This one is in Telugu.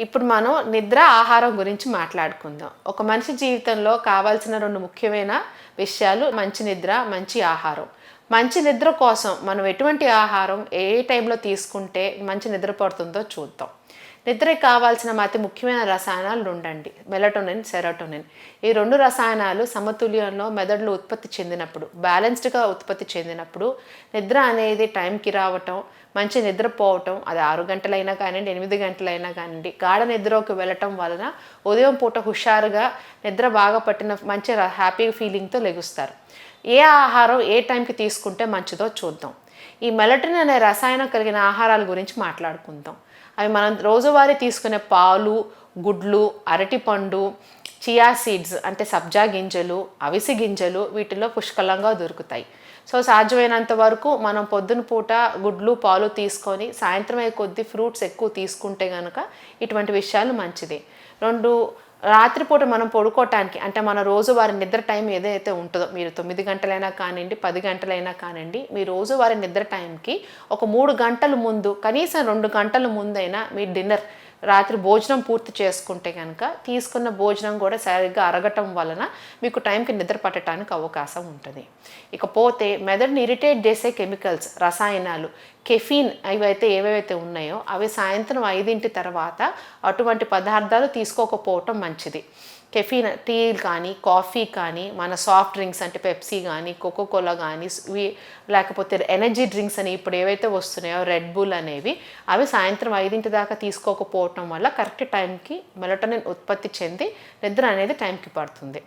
ఇప్పుడు మనం నిద్ర ఆహారం గురించి మాట్లాడుకుందాం. ఒక మనిషి జీవితంలో కావాల్సిన రెండు ముఖ్యమైన విషయాలు మంచి నిద్ర మంచి ఆహారం. మంచి నిద్ర కోసం మనం ఎటువంటి ఆహారం ఏ టైంలో తీసుకుంటే మంచి నిద్ర పడుతుందో చూద్దాం. నిద్రకి కావాల్సిన అతి ముఖ్యమైన రసాయనాలు ఉండండి మెలటోనిన్ సెరోటోనిన్. ఈ రెండు రసాయనాలు సమతుల్యంలో మెదడులో ఉత్పత్తి చెందినప్పుడు బ్యాలెన్స్డ్గా ఉత్పత్తి చెందినప్పుడు నిద్ర అనేది టైంకి రావటం మంచి నిద్రపోవటం అది ఆరు గంటలైనా కానివ్వండి ఎనిమిది గంటలైనా కానివ్వండి గాఢ నిద్రలోకి వెళ్ళటం వలన ఉదయం పూట హుషారుగా నిద్ర బాగా పట్టిన మంచి హ్యాపీ ఫీలింగ్తో లెగుస్తారు. ఏ ఆహారం ఏ టైంకి తీసుకుంటే మంచిదో చూద్దాం. ఈ మెలటిన్ అనే రసాయనం కలిగిన ఆహారాల గురించి మాట్లాడుకుందాం. అవి మనం రోజువారీ తీసుకునే పాలు గుడ్లు అరటిపండు చియా సీడ్స్ అంటే సబ్జా గింజలు అవిసి గింజలు వీటిలో పుష్కలంగా దొరుకుతాయి. సో సాధ్యమైనంత వరకు మనం పొద్దున పూట గుడ్లు పాలు తీసుకొని సాయంత్రం అయ్యే కొద్ది ఫ్రూట్స్ ఎక్కువ తీసుకుంటే కనుక ఇటువంటి విషయాలు మంచిది. రెండు రాత్రిపూట మనం పడుకోవటానికి అంటే మన రోజువారి నిద్ర టైం ఏదైతే ఉంటుందో మీరు తొమ్మిది గంటలైనా కానివ్వండి పది గంటలైనా కానివ్వండి మీ రోజువారి నిద్ర టైంకి ఒక మూడు గంటల ముందు కనీసం రెండు గంటల ముందైనా మీ డిన్నర్ రాత్రి భోజనం పూర్తి చేసుకుంటే కనుక తీసుకున్న భోజనం కూడా సరిగ్గా అరగటం వలన మీకు టైంకి నిద్ర పట్టడానికి అవకాశం ఉంటుంది. ఇకపోతే మెదడుని ఇరిటేట్ చేసే కెమికల్స్ రసాయనాలు కెఫీన్ అవైతే ఏవైతే ఉన్నాయో అవి సాయంత్రం ఐదింటి తర్వాత అటువంటి పదార్థాలు తీసుకోకపోవటం మంచిది. కెఫీన్ టీ కానీ కాఫీ కానీ మన సాఫ్ట్ డ్రింక్స్ అంటే పెప్సీ కానీ కోకోకోలా కానీ ఇవి లేకపోతే ఎనర్జీ డ్రింక్స్ అని ఇప్పుడు ఏవైతే వస్తున్నాయో రెడ్ బుల్ అనేవి అవి సాయంత్రం ఐదింటి దాకా తీసుకోకపోవటం వల్ల కరెక్ట్ టైంకి మెలటోనిన్ ఉత్పత్తి చెంది నిద్ర అనేది టైంకి పడుతుంది.